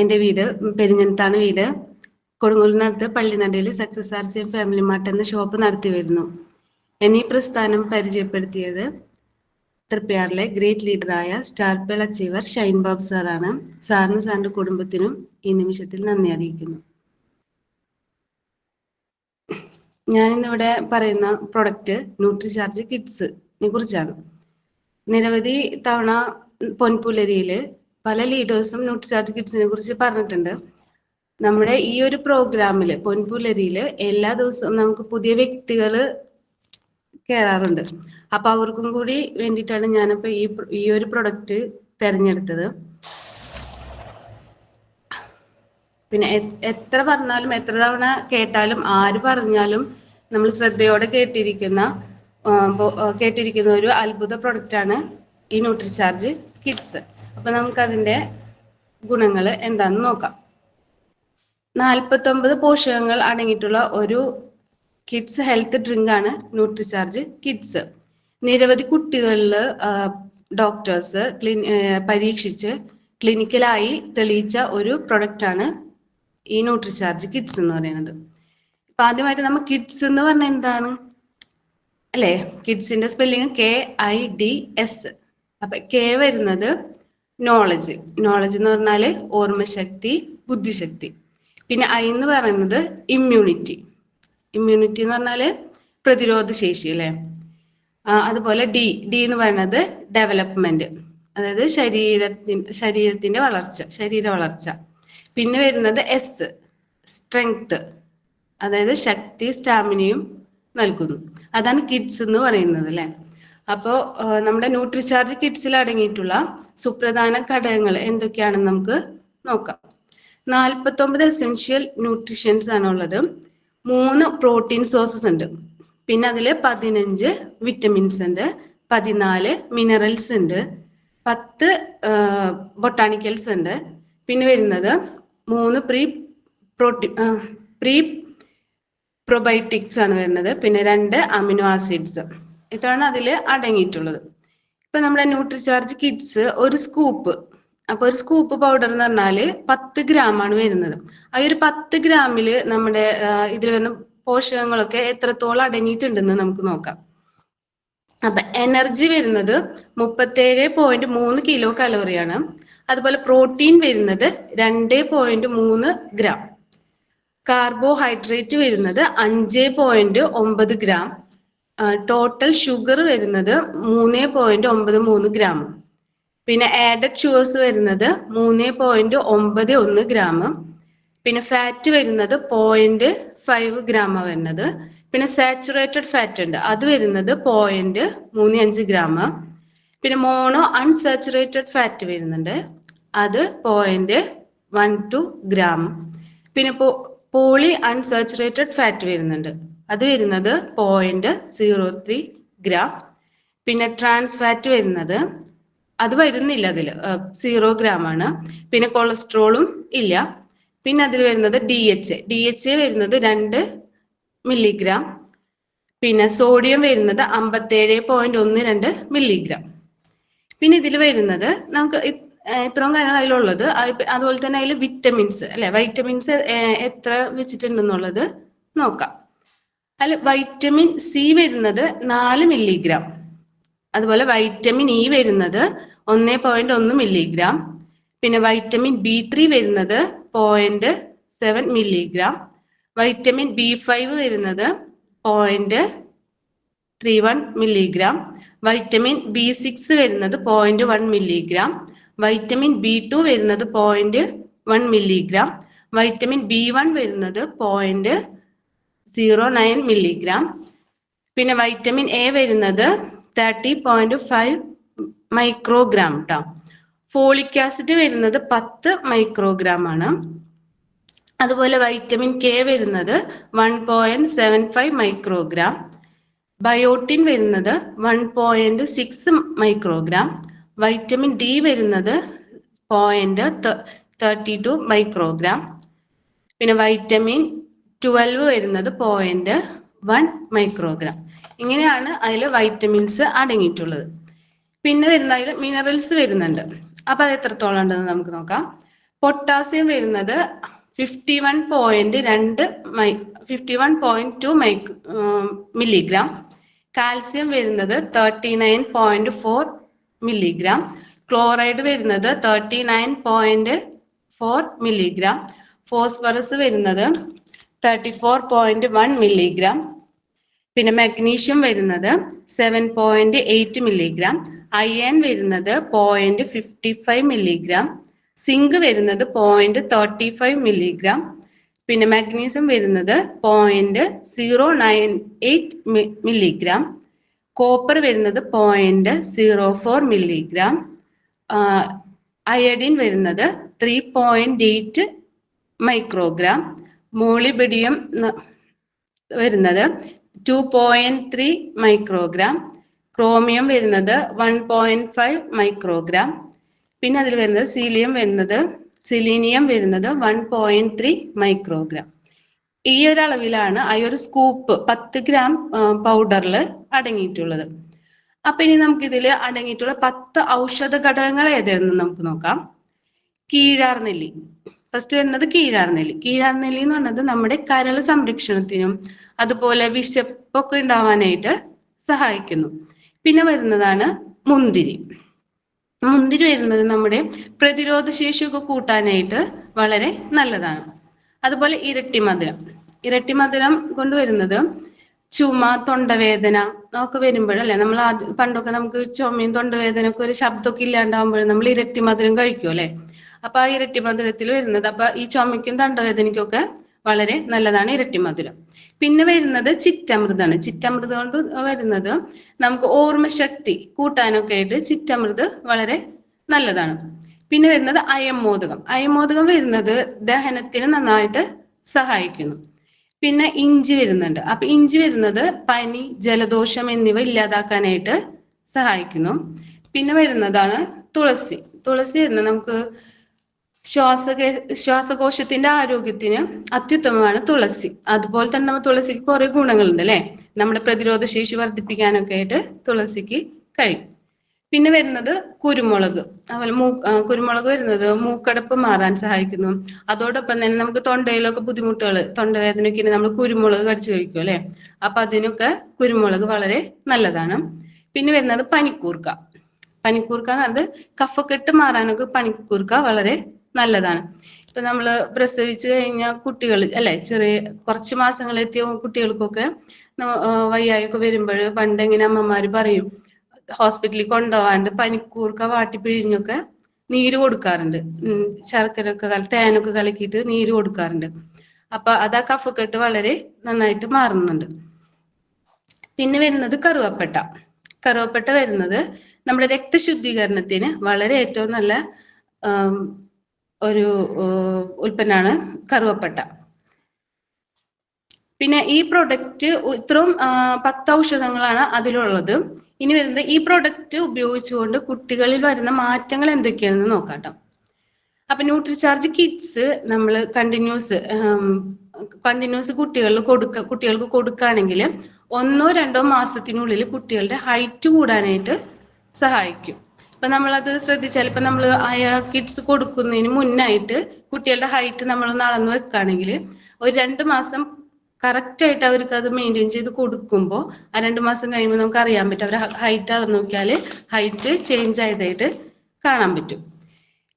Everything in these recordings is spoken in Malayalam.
എന്റെ വീട് പെരിഞ്ഞത്താണ് വീട്. കൊടുങ്ങല്ലൂരിനടുത്ത് പള്ളിനടയിൽ success R C family mart എന്ന ഷോപ്പ് നടത്തി വരുന്നു. എന്നെ പ്രസ്ഥാനം പരിചയപ്പെടുത്തിയത് തൃപ്പയാറിലെ ഗ്രേറ്റ് ലീഡറായ സ്റ്റാർ പേൾ അച്ചീവർ ഷൈൻ ബാബ് സാറാണ് സാറിന് സാറിന്റെ കുടുംബത്തിനും ഈ നിമിഷത്തിൽ നന്ദി അറിയിക്കുന്നു. ഞാൻ ഇന്നിവിടെ പറയുന്ന പ്രൊഡക്റ്റ് ന്യൂട്രിചാർജ് കിഡ്സിനെ കുറിച്ചാണ്. നിരവധി തവണ പൊൻപുലരിയിൽ പല ലീഡേഴ്സും ന്യൂട്രിചാർജ് കിഡ്സിനെ കുറിച്ച് പറഞ്ഞിട്ടുണ്ട്. നമ്മുടെ ഈ ഒരു പ്രോഗ്രാമിൽ പൊൻപുലരിയിൽ എല്ലാ ദിവസവും നമുക്ക് പുതിയ വ്യക്തികൾ കയറാറുണ്ട് അപ്പൊ അവർക്കും കൂടി വേണ്ടിയിട്ടാണ് ഞാനിപ്പോ ഈ ഈ ഒരു പ്രൊഡക്റ്റ് തെരഞ്ഞെടുത്തത്. പിന്നെ എത്ര പറഞ്ഞാലും എത്ര തവണ കേട്ടാലും ആര് പറഞ്ഞാലും നമ്മൾ ശ്രദ്ധയോടെ കേട്ടിരിക്കുന്ന കേട്ടിരിക്കുന്ന ഒരു അത്ഭുത പ്രൊഡക്റ്റ് ആണ് ഈ ന്യൂട്രിചാർജ് കിഡ്സ് അപ്പൊ നമുക്ക് അതിന്റെ ഗുണങ്ങൾ എന്താന്ന് നോക്കാം. നാൽപ്പത്തൊമ്പത് പോഷകങ്ങൾ അടങ്ങിയിട്ടുള്ള ഒരു കിഡ്സ് ഹെൽത്ത് ഡ്രിങ്ക് ആണ് ന്യൂട്രിചാർജ് കിഡ്സ് നിരവധി കുട്ടികളിൽ ഡോക്ടേഴ്സ് പരീക്ഷിച്ച് ക്ലിനിക്കലായി തെളിയിച്ച ഒരു പ്രൊഡക്റ്റ് ആണ് ഈ ന്യൂട്രിചാർജ് കിഡ്സ് എന്ന് പറയുന്നത്. ഇപ്പൊ ആദ്യമായിട്ട് നമ്മൾ കിഡ്സ് എന്ന് പറഞ്ഞാൽ എന്താണ്? അല്ലേ? കിഡ്സിന്റെ spelling K I D S അപ്പൊ കെ വരുന്നത് നോളജ് നോളജ് എന്ന് പറഞ്ഞാൽ ഓർമ്മശക്തി ബുദ്ധിശക്തി. പിന്നെ ഐ എന്ന് പറയുന്നത് ഇമ്മ്യൂണിറ്റി ഇമ്മ്യൂണിറ്റി എന്ന് പറഞ്ഞാൽ പ്രതിരോധ ശേഷി അല്ലേ? അതുപോലെ ഡി ഡി എന്ന് പറയുന്നത് ഡെവലപ്മെന്റ് അതായത് ശരീരത്തിന് ശരീരത്തിന്റെ വളർച്ച ശരീര വളർച്ച. പിന്നെ വരുന്നത് എസ് സ്ട്രെങ്ത് അതായത് ശക്തി സ്റ്റാമിനയും നൽകുന്നു. അതാണ് കിഡ്സ് എന്ന് പറയുന്നത് അല്ലെ? അപ്പോ നമ്മുടെ ന്യൂട്രിചാർജ് കിറ്റ്സിൽ അടങ്ങിയിട്ടുള്ള സുപ്രധാന ഘടകങ്ങൾ എന്തൊക്കെയാണെന്ന് നമുക്ക് നോക്കാം. നാൽപ്പത്തൊമ്പത് എസെൻഷ്യൽ ന്യൂട്രിഷൻസ് ആണ് ഉള്ളത് മൂന്ന് പ്രോട്ടീൻ സോഴ്സസ് ഉണ്ട്. പിന്നെ അതിൽ പതിനഞ്ച് വിറ്റമിൻസ് ഉണ്ട്. പതിനാല് മിനറൽസ് ഉണ്ട്. പത്ത് ബൊട്ടാണിക്കൽസ് ഉണ്ട്. പിന്നെ വരുന്നത് മൂന്ന് പ്രീ പ്രോട്ടീൻ പ്രീ പ്രൊബയോട്ടിക്സ് ആണ് വരുന്നത്. പിന്നെ രണ്ട് അമിനോ ആസിഡ്സ് ഇതാണ് അതിൽ അടങ്ങിയിട്ടുള്ളത്. ഇപ്പൊ നമ്മുടെ ന്യൂട്രിചാർജ് കിഡ്സ് ഒരു സ്കൂപ്പ് അപ്പൊ ഒരു സ്കൂപ്പ് പൗഡർ എന്ന് പറഞ്ഞാൽ പത്ത് ഗ്രാം ആണ് വരുന്നത്. ആ ഒരു പത്ത് ഗ്രാമിൽ നമ്മുടെ ഇതിൽ വരുന്ന പോഷകങ്ങളൊക്കെ എത്രത്തോളം അടങ്ങിയിട്ടുണ്ടെന്ന് നമുക്ക് നോക്കാം. അപ്പൊ എനർജി വരുന്നത് മുപ്പത്തേഴ് പോയിന്റ് മൂന്ന് കിലോ കലോറിയാണ് അതുപോലെ പ്രോട്ടീൻ വരുന്നത് രണ്ട് പോയിന്റ് മൂന്ന് ഗ്രാം കാർബോഹൈഡ്രേറ്റ് വരുന്നത് അഞ്ച് പോയിന്റ് ഒമ്പത് ഗ്രാം ടോട്ടൽ ഷുഗർ വരുന്നത് മൂന്ന് പോയിന്റ് ഒമ്പത് മൂന്ന് ഗ്രാം പിന്നെ ആഡഡ് ഷുഗേഴ്സ് വരുന്നത് മൂന്ന് പോയിന്റ് ഒമ്പത് ഒന്ന് ഗ്രാം പിന്നെ ഫാറ്റ് വരുന്നത് പോയിന്റ് ഫൈവ് ഗ്രാം വരുന്നത്. പിന്നെ സാച്ചുറേറ്റഡ് ഫാറ്റ് ഉണ്ട്. അത് വരുന്നത് പോയിന്റ് മൂന്ന് അഞ്ച് ഗ്രാം പിന്നെ മോണോ അൺസാച്ചുറേറ്റഡ് ഫാറ്റ് വരുന്നുണ്ട്. അത് പോയിന്റ് വൺ ടു ഗ്രാം പിന്നെ പോളി അൺസാച്ചുറേറ്റഡ് ഫാറ്റ് വരുന്നുണ്ട്. അത് വരുന്നത് പോയിന്റ് സീറോ ത്രീ ഗ്രാം പിന്നെ ട്രാൻസ് ഫാറ്റ് വരുന്നത് അത് വരുന്നില്ല അതിൽ സീറോ ഗ്രാം ആണ്. പിന്നെ കൊളസ്ട്രോളും ഇല്ല. പിന്നെ അതിൽ വരുന്നത് ഡി എച്ച് ഡി എച്ച് വരുന്നത് രണ്ട് മില്ലിഗ്രാം പിന്നെ സോഡിയം വരുന്നത് അമ്പത്തേഴ് പോയിന്റ് ഒന്ന് രണ്ട് മില്ലിഗ്രാം പിന്നെ ഇതിൽ വരുന്നത് നമുക്ക് ഇത്രയും കാര്യങ്ങൾ അതിലുള്ളത്. അതുപോലെ തന്നെ അതിൽ വിറ്റമിൻസ് അല്ലെ? വൈറ്റമിൻസ് എത്ര വെച്ചിട്ടുണ്ടെന്നുള്ളത് നോക്കാം. അതിൽ വൈറ്റമിൻ സി വരുന്നത് നാല് മില്ലിഗ്രാം അതുപോലെ വൈറ്റമിൻ ഇ വരുന്നത് ഒന്ന് പോയിന്റ് ഒന്ന് മില്ലിഗ്രാം പിന്നെ വൈറ്റമിൻ ബി ത്രീ വരുന്നത് point seven milligram vitamin B five വരുന്നത് point three one milligram vitamin B six വരുന്നത് point one milligram vitamin B two വരുന്നത് point one milligram vitamin B one വരുന്നത് പോയിന്റ് സീറോ നയൻ മില്ലിഗ്രാം പിന്നെ വൈറ്റമിൻ എ വരുന്നത് തേർട്ടി പോയിന്റ് ഫൈവ് മൈക്രോഗ്രാം കേട്ടോ ഫോളിക് ആസിഡ് വരുന്നത് പത്ത് മൈക്രോഗ്രാം ആണ്. അതുപോലെ വൈറ്റമിൻ കെ വരുന്നത് one point seven five microgram biotin വരുന്നത് one point six microgram vitamin D വരുന്നത് പോയിന്റ് തേർട്ടി ടു മൈക്രോഗ്രാം പിന്നെ വൈറ്റമിൻ ട്വൽവ് വരുന്നത് പോയിന്റ് വൺ മൈക്രോഗ്രാം ഇങ്ങനെയാണ് അതിൽ വൈറ്റമിൻസ് അടങ്ങിയിട്ടുള്ളത്. പിന്നെ വരുന്ന അതിൽ മിനറൽസ് വരുന്നുണ്ട്. അപ്പൊ അത് എത്രത്തോളം ഉണ്ടെന്ന് നമുക്ക് നോക്കാം. പൊട്ടാസ്യം വരുന്നത് ഫിഫ്റ്റി വൺ പോയിന്റ് രണ്ട് my fifty one point two mic milligram calcium വരുന്നത് thirty nine point four milligram chloride വരുന്നത് thirty nine point four milligram phosphorus വരുന്നത് thirty four point one milligram പിന്നെ മഗ്നീഷ്യം വരുന്നത് seven point eight milligram iron വരുന്നത് point fifty five milligram zinc വരുന്നത് പോയിന്റ് തേർട്ടി ഫൈവ് മില്ലിഗ്രാം പിന്നെ മഗ്നീഷ്യം വരുന്നത് point zero nine eight milligram copper വരുന്നത് point zero four milligram iodine വരുന്നത് three point eight microgram molybdenum വരുന്നത് two point three microgram chromium വരുന്നത് വൺ പോയിന്റ് ഫൈവ് മൈക്രോഗ്രാം പിന്നെ അതിൽ വരുന്നത് സീലിയം വരുന്നത് സിലീനിയം വരുന്നത് വൺ പോയിന്റ് ത്രീ മൈക്രോഗ്രാം ഈ ഒരു അളവിലാണ് ആ ഒരു സ്കൂപ്പ് പത്ത് ഗ്രാം പൗഡറിൽ അടങ്ങിയിട്ടുള്ളത്. അപ്പൊ ഇനി നമുക്ക് ഇതിൽ അടങ്ങിയിട്ടുള്ള പത്ത് ഔഷധ ഘടകങ്ങൾ ഏതാണെന്ന് നമുക്ക് നോക്കാം. കീഴാർനെല്ലി. ഫസ്റ്റ് വരുന്നത് കീഴാർനെല്ലി. കീഴാർനെല്ലി എന്ന് പറഞ്ഞത് നമ്മുടെ കരൾ സംരക്ഷണത്തിനും അതുപോലെ വിശപ്പൊക്കെ ഉണ്ടാവാനായിട്ട് സഹായിക്കുന്നു. പിന്നെ വരുന്നതാണ് മുന്തിരി. മുന്തിരി വരുന്നത് നമ്മുടെ പ്രതിരോധ ശേഷിയൊക്കെ കൂട്ടാനായിട്ട് വളരെ നല്ലതാണ്. അതുപോലെ ഇരട്ടി മധുരം. ഇരട്ടി മധുരം കൊണ്ടുവരുന്നത് ചുമ തൊണ്ടവേദന ഒക്കെ വരുമ്പോഴല്ലേ നമ്മൾ പണ്ടൊക്കെ നമുക്ക് ചുമയും തൊണ്ടവേദനയൊക്കെ ഒരു ശബ്ദമൊക്കെ ഇല്ലാണ്ടാവുമ്പോൾ നമ്മൾ ഇരട്ടി മധുരം കഴിക്കും അല്ലെ അപ്പൊ ആ ഇരട്ടി മധുരത്തിൽ വരുന്നത്. അപ്പൊ ഈ ചുമയ്ക്കും തണ്ടവേദനയ്ക്കൊക്കെ വളരെ നല്ലതാണ് ഇരട്ടി മധുരം. പിന്നെ വരുന്നത് ചിറ്റമൃതാണ്. ചിറ്റമൃത് കൊണ്ട് വരുന്നത് നമുക്ക് ഓർമ്മശക്തി കൂട്ടാനൊക്കെ ആയിട്ട് ചിറ്റമൃത് വളരെ നല്ലതാണ്. പിന്നെ വരുന്നത് അയമോദകം അയമോദകം വരുന്നത് ദഹനത്തിന് നന്നായിട്ട് സഹായിക്കുന്നു. പിന്നെ ഇഞ്ചി വരുന്നുണ്ട്. അപ്പൊ ഇഞ്ചി വരുന്നത് പനി ജലദോഷം എന്നിവ ഇല്ലാതാക്കാനായിട്ട് സഹായിക്കുന്നു. പിന്നെ വരുന്നതാണ് തുളസി. തുളസി വരുന്നത് നമുക്ക് ശ്വാസ ശ്വാസകോശത്തിന്റെ ആരോഗ്യത്തിന് അത്യുത്തമമാണ് തുളസി. അതുപോലെ തന്നെ നമ്മൾ തുളസിക്ക് കുറെ ഗുണങ്ങളുണ്ട് അല്ലെ? നമ്മുടെ പ്രതിരോധ ശേഷി വർദ്ധിപ്പിക്കാനൊക്കെ ആയിട്ട് തുളസിക്ക് കഴിയും. പിന്നെ വരുന്നത് കുരുമുളക്. അതുപോലെ മൂ കുരുമുളക് വരുന്നത് മൂക്കടപ്പ് മാറാൻ സഹായിക്കുന്നു. അതോടൊപ്പം തന്നെ നമുക്ക് തൊണ്ടയിലൊക്കെ ബുദ്ധിമുട്ടുകൾ തൊണ്ടവേദനയൊക്കെ നമ്മൾ കുരുമുളക് കടിച്ചു കഴിക്കും അല്ലെ? അപ്പൊ അതിനൊക്കെ കുരുമുളക് വളരെ നല്ലതാണ്. പിന്നെ വരുന്നത് പനിക്കൂർക്ക. പനിക്കൂർക്ക എന്ന് പറഞ്ഞത് കഫക്കെട്ട് മാറാനൊക്കെ പനിക്കൂർക്ക വളരെ നല്ലതാണ്. ഇപ്പൊ നമ്മൾ പ്രസവിച്ചു കഴിഞ്ഞ കുട്ടികൾ അല്ലെ ചെറിയ കുറച്ച് മാസങ്ങളെത്തിയ കുട്ടികൾക്കൊക്കെ വയ്യായൊക്കെ വരുമ്പോൾ പണ്ട് എങ്ങനെ അമ്മമാര് പറയും ഹോസ്പിറ്റലിൽ കൊണ്ടുപോകാണ്ട് പനിക്കൂർക്ക വാട്ടി പിഴിഞ്ഞൊക്കെ നീര് കൊടുക്കാറുണ്ട്. ശർക്കര ഒക്കെ കല തേനൊക്കെ കലക്കിയിട്ട് നീര് കൊടുക്കാറുണ്ട്. അപ്പൊ അത് ആ കഫക്കെട്ട് വളരെ നന്നായിട്ട് മാറുന്നുണ്ട്. പിന്നെ വരുന്നത് കറുവപ്പട്ട. കറുവപ്പട്ട വരുന്നത് നമ്മുടെ രക്തശുദ്ധീകരണത്തിന് വളരെ ഏറ്റവും നല്ല ഒരു ഉൽപ്പന്നമാണ് കറുവപ്പട്ട. പിന്നെ ഈ പ്രോഡക്റ്റ് ഇത്രയും പത്ത് ഔഷധങ്ങളാണ് അതിലുള്ളത്. ഇനി വരുന്നത് ഈ പ്രോഡക്റ്റ് ഉപയോഗിച്ചുകൊണ്ട് കുട്ടികളിൽ വരുന്ന മാറ്റങ്ങൾ എന്തൊക്കെയാണെന്ന് നോക്കാട്ടോ. അപ്പൊ ന്യൂട്രിചാർജ് കിഡ്സ് നമ്മൾ കണ്ടിന്യൂസ് കണ്ടിന്യൂസ് കുട്ടികളിൽ കൊടുക്ക കുട്ടികൾക്ക് കൊടുക്കുകയാണെങ്കിൽ ഒന്നോ രണ്ടോ മാസത്തിനുള്ളിൽ കുട്ടികളുടെ ഹൈറ്റ് കൂടാനായിട്ട് സഹായിക്കും. ഇപ്പൊ നമ്മളത് ശ്രദ്ധിച്ചാൽ ഇപ്പൊ നമ്മൾ കിഡ്സ് കൊടുക്കുന്നതിന് മുന്നായിട്ട് കുട്ടികളുടെ ഹൈറ്റ് നമ്മൾ അളന്ന് വെക്കുകയാണെങ്കിൽ ഒരു രണ്ട് മാസം കറക്റ്റ് ആയിട്ട് അവർക്ക് അത് മെയിന്റെയിൻ ചെയ്ത് കൊടുക്കുമ്പോൾ ആ രണ്ട് മാസം കഴിയുമ്പോൾ നമുക്ക് അറിയാൻ പറ്റും അവരെ ഹൈറ്റ് അളന്ന് നോക്കിയാൽ ഹൈറ്റ് ചേഞ്ച് ആയതായിട്ട് കാണാൻ പറ്റും.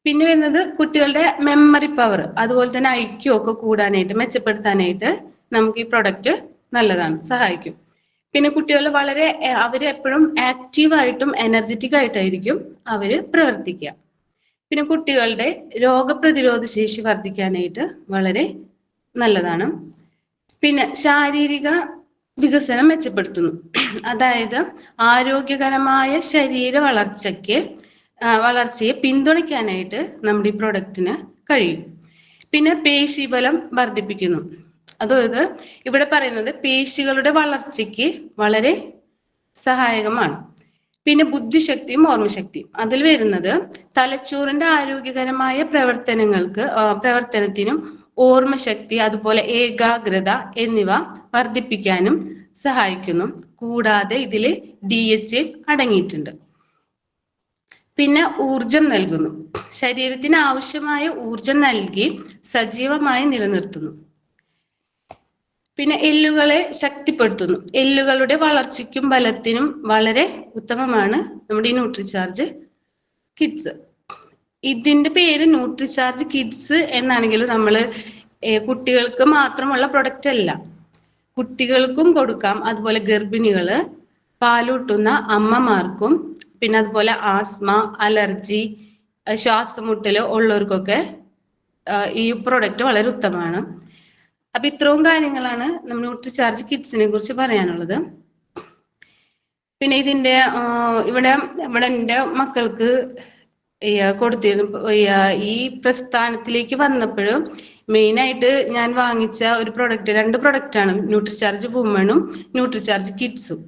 പിന്നെ വരുന്നത് കുട്ടികളുടെ മെമ്മറി പവർ അതുപോലെ തന്നെ ഐക്യു ഒക്കെ കൂടാനായിട്ട് മെച്ചപ്പെടുത്താനായിട്ട് നമുക്ക് ഈ പ്രൊഡക്റ്റ് നല്ലതാണ് സഹായിക്കും. പിന്നെ കുട്ടികൾ വളരെ അവർ എപ്പോഴും ആക്റ്റീവായിട്ടും എനർജറ്റിക് ആയിട്ടായിരിക്കും അവർ പ്രവർത്തിക്കുക. പിന്നെ കുട്ടികളുടെ രോഗപ്രതിരോധ ശേഷി വർദ്ധിക്കാനായിട്ട് വളരെ നല്ലതാണ്. പിന്നെ ശാരീരിക വികസനം മെച്ചപ്പെടുത്തുന്നു. അതായത് ആരോഗ്യകരമായ ശരീര വളർച്ചയ്ക്ക് വളർച്ചയെ പിന്തുണയ്ക്കാനായിട്ട് നമ്മുടെ ഈ പ്രൊഡക്റ്റിന് കഴിയും. പിന്നെ പേശിബലം വർദ്ധിപ്പിക്കുന്നു. അതായത് ഇവിടെ പറയുന്നത് പേശികളുടെ വളർച്ചയ്ക്ക് വളരെ സഹായകമാണ്. പിന്നെ ബുദ്ധിശക്തിയും ഓർമ്മശക്തിയും. അതിൽ വരുന്നത് തലച്ചോറിന്റെ ആരോഗ്യകരമായ പ്രവർത്തനങ്ങൾക്ക് പ്രവർത്തനത്തിനും ഓർമ്മശക്തി അതുപോലെ ഏകാഗ്രത എന്നിവ വർദ്ധിപ്പിക്കാനും സഹായിക്കുന്നു. കൂടാതെ ഇതിൽ ഡി എച്ച് അടങ്ങിയിട്ടുണ്ട്. പിന്നെ ഊർജം നൽകുന്നു. ശരീരത്തിന് ആവശ്യമായ ഊർജം നൽകി സജീവമായി നിലനിർത്തുന്നു. പിന്നെ എല്ലുകളെ ശക്തിപ്പെടുത്തുന്നു. എല്ലുകളുടെ വളർച്ചയ്ക്കും ബലത്തിനും വളരെ ഉത്തമമാണ് നമ്മുടെ ഈ ന്യൂട്രിചാർജ് കിഡ്സ് ഇതിന്റെ പേര് ന്യൂട്രിചാർജ് കിഡ്സ് എന്നാണെങ്കിലും നമ്മൾ കുട്ടികൾക്ക് മാത്രമുള്ള പ്രൊഡക്റ്റ് അല്ല. കുട്ടികൾക്കും കൊടുക്കാം. അതുപോലെ ഗർഭിണികൾ പാലൂട്ടുന്ന അമ്മമാർക്കും പിന്നെ അതുപോലെ ആസ്മ അലർജി ശ്വാസമുട്ടൽ ഉള്ളവർക്കൊക്കെ ഈ പ്രൊഡക്റ്റ് വളരെ ഉത്തമമാണ്. അപ്പൊ ഇത്രയും കാര്യങ്ങളാണ് നമ്മൾ ന്യൂട്രിചാർജ് കിഡ്സിനെ കുറിച്ച് പറയാനുള്ളത്. പിന്നെ ഇതിന്റെ ഇവിടെ ഇവിടെ എന്റെ മക്കൾക്ക് കൊടുത്തിരുന്നു ഈ പ്രസ്ഥാനത്തിലേക്ക് വന്നപ്പോഴും മെയിൻ ആയിട്ട് ഞാൻ വാങ്ങിച്ച ഒരു പ്രൊഡക്റ്റ് രണ്ട് പ്രൊഡക്റ്റ് ആണ് ന്യൂട്രിചാർജ് വുമണും ന്യൂട്രിചാർജ് കിഡ്സും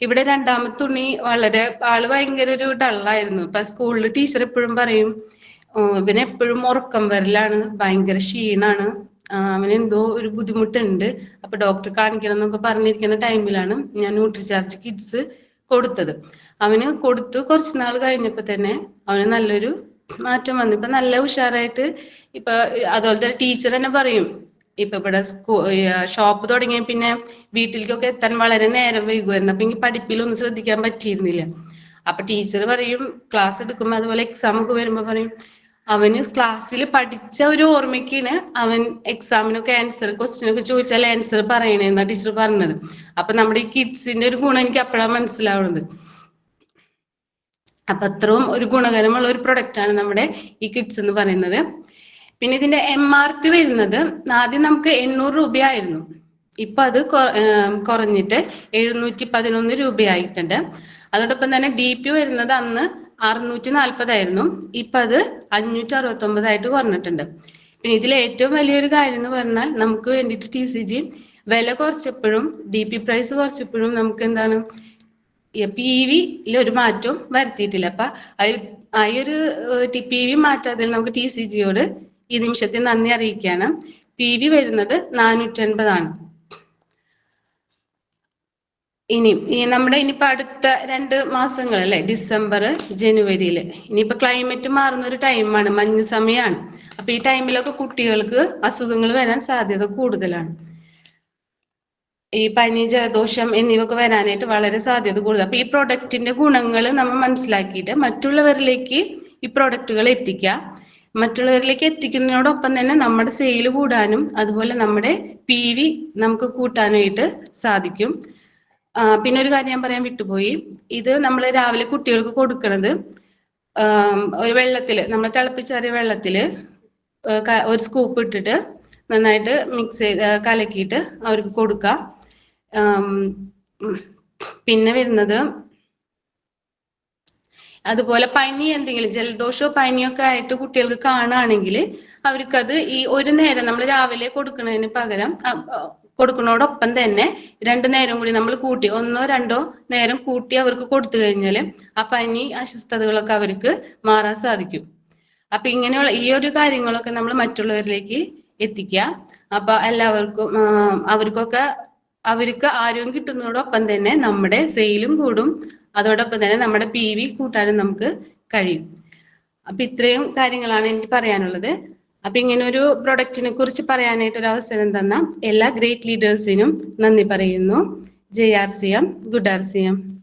ഇവിടെ രണ്ടാമത്തെ തുണി വളരെ ആൾ ഭയങ്കര ഒരു ഡള്ളായിരുന്നു ഇപ്പൊ സ്കൂളിൽ ടീച്ചർ എപ്പോഴും പറയും ഇവനെപ്പോഴും ഉറക്കം വരലാണ് ഭയങ്കര ക്ഷീണാണ്. അവന് എന്തോ ഒരു ബുദ്ധിമുട്ടുണ്ട്. അപ്പൊ ഡോക്ടർ കാണിക്കണം എന്നൊക്കെ പറഞ്ഞിരിക്കുന്ന ടൈമിലാണ് ഞാൻ ന്യൂട്രിചാർജ് കിഡ്സ് കൊടുത്തത്. അവന് കൊടുത്തു. കുറച്ച് നാൾ കഴിഞ്ഞപ്പോ തന്നെ അവന് നല്ലൊരു മാറ്റം വന്നു. ഇപ്പൊ നല്ല ഉഷാറായിട്ട് ഇപ്പൊ അതുപോലെ തന്നെ ടീച്ചർ തന്നെ പറയും ഇപ്പൊ ഇവിടെ സ്കൂ ഷോപ്പ് തുടങ്ങിയ പിന്നെ വീട്ടിലേക്കൊക്കെ എത്താൻ വളരെ നേരം വൈകുമായിരുന്നു. അപ്പൊ എനിക്ക് പഠിപ്പിലൊന്നും ശ്രദ്ധിക്കാൻ പറ്റിയിരുന്നില്ല. അപ്പൊ ടീച്ചർ പറയും ക്ലാസ് എടുക്കുമ്പോൾ അതുപോലെ എക്സാം ഒക്കെ വരുമ്പോ പറയും അവന് ക്ലാസ്സിൽ പഠിച്ച ഒരു ഓർമ്മയ്ക്കാണ് അവൻ എക്സാമിനൊക്കെ ആൻസർ ക്വസ്റ്റിനൊക്കെ ചോദിച്ചാൽ ആൻസർ പറയണേന്നാ ടീച്ചർ പറഞ്ഞത്. അപ്പൊ നമ്മുടെ ഈ കിഡ്സിന്റെ ഒരു ഗുണം എനിക്ക് അപ്പോഴാണ് മനസ്സിലാവുന്നത് അപ്പൊ അത്രയും ഒരു ഗുണകരമുള്ള ഒരു പ്രൊഡക്റ്റ് ആണ് നമ്മുടെ ഈ കിഡ്സ് എന്ന് പറയുന്നത്. പിന്നെ ഇതിന്റെ എം ആർ പി വരുന്നത് ആദ്യം നമുക്ക് എണ്ണൂറ് രൂപയായിരുന്നു. ഇപ്പൊ അത് കുറഞ്ഞിട്ട് എഴുന്നൂറ്റി പതിനൊന്ന് രൂപയായിട്ടുണ്ട്. അതോടൊപ്പം തന്നെ ഡി പി വരുന്നത് അന്ന് അറുന്നൂറ്റി നാൽപ്പതായിരുന്നു ഇപ്പൊ അത് അഞ്ഞൂറ്റി അറുപത്തി ഒമ്പതായിട്ട് കുറഞ്ഞിട്ടുണ്ട്. പിന്നെ ഇതിൽ ഏറ്റവും വലിയൊരു കാര്യം എന്ന് പറഞ്ഞാൽ നമുക്ക് വേണ്ടിയിട്ട് ടി സി ജി വില കുറച്ചപ്പോഴും ഡി പി പ്രൈസ് കുറച്ചപ്പോഴും നമുക്ക് എന്താണ്? പി വിയിൽ ഒരു മാറ്റവും വരുത്തിയിട്ടില്ല. അപ്പൊ ആ ഒരു പി വി മാറ്റാതെ നമുക്ക് ടി സി ജിയോട് ഈ നിമിഷത്തിൽ നന്ദി അറിയിക്കുകയാണ്. പി വി വരുന്നത് നാനൂറ്റൻപതാണ്. ഇനി ഈ നമ്മുടെ ഇനിയിപ്പോ അടുത്ത രണ്ട് മാസങ്ങൾ അല്ലെ ഡിസംബർ ജനുവരിയിൽ ഇനിയിപ്പോ ക്ലൈമറ്റ് മാറുന്ന ഒരു ടൈമാണ് മഞ്ഞ് സമയമാണ് അപ്പൊ ഈ ടൈമിലൊക്കെ കുട്ടികൾക്ക് അസുഖങ്ങൾ വരാൻ സാധ്യത കൂടുതലാണ്. ഈ പനി ജലദോഷം എന്നിവയൊക്കെ വരാനായിട്ട് വളരെ സാധ്യത കൂടുതൽ അപ്പൊ ഈ പ്രൊഡക്റ്റിന്റെ ഗുണങ്ങൾ നമ്മൾ മനസ്സിലാക്കിയിട്ട് മറ്റുള്ളവരിലേക്ക് ഈ പ്രൊഡക്റ്റുകൾ എത്തിക്കുക മറ്റുള്ളവരിലേക്ക് എത്തിക്കുന്നതിനോടൊപ്പം തന്നെ നമ്മുടെ സെയിൽ കൂടാനും അതുപോലെ നമ്മുടെ പി വി നമുക്ക് കൂട്ടാനായിട്ട് സാധിക്കും. പിന്നെ ഒരു കാര്യം ഞാൻ പറയാൻ വിട്ടുപോയി. ഇത് നമ്മൾ രാവിലെ കുട്ടികൾക്ക് കൊടുക്കണത് ഒരു വെള്ളത്തിൽ നമ്മൾ തിളപ്പിച്ചാറിയ വെള്ളത്തിൽ ഒരു സ്കൂപ്പ് ഇട്ടിട്ട് നന്നായിട്ട് മിക്സ് ചെയ്ത് കലക്കിയിട്ട് അവർക്ക് കൊടുക്കുക പിന്നെ വരുന്നത് അതുപോലെ പനി എന്തെങ്കിലും ജലദോഷമോ പനിയോ ഒക്കെ ആയിട്ട് കുട്ടികൾക്ക് കാണുകയാണെങ്കിൽ അവർക്കത് ഈ ഒരു നേരം നമ്മൾ രാവിലെ കൊടുക്കുന്നതിന് പകരം കൊടുക്കുന്നതോടൊപ്പം തന്നെ രണ്ടു നേരം കൂടി നമ്മൾ കൂട്ടി ഒന്നോ രണ്ടോ നേരം കൂട്ടി അവർക്ക് കൊടുത്തു കഴിഞ്ഞാൽ ആ പനി അസ്വസ്ഥതകളൊക്കെ അവർക്ക് മാറാൻ സാധിക്കും. അപ്പൊ ഇങ്ങനെയുള്ള ഈ ഒരു കാര്യങ്ങളൊക്കെ നമ്മൾ മറ്റുള്ളവരിലേക്ക് എത്തിക്കുക. അപ്പൊ എല്ലാവർക്കും അവർക്കൊക്കെ അവർക്ക് ആരോഗ്യം കിട്ടുന്നതോടൊപ്പം തന്നെ നമ്മുടെ സെയിലും കൂടും. അതോടൊപ്പം തന്നെ നമ്മുടെ പി വി കൂട്ടാനും നമുക്ക് കഴിയും. അപ്പൊ ഇത്രയും കാര്യങ്ങളാണ് എനിക്ക് പറയാനുള്ളത്. അപ്പൊ ഇങ്ങനെ ഒരു പ്രൊഡക്റ്റിനെ കുറിച്ച് പറയാനായിട്ട് ഒരു അവസരം തന്ന എല്ലാ ഗ്രേറ്റ് ലീഡേഴ്സിനും നന്ദി പറയുന്നു. J R C M good R C M.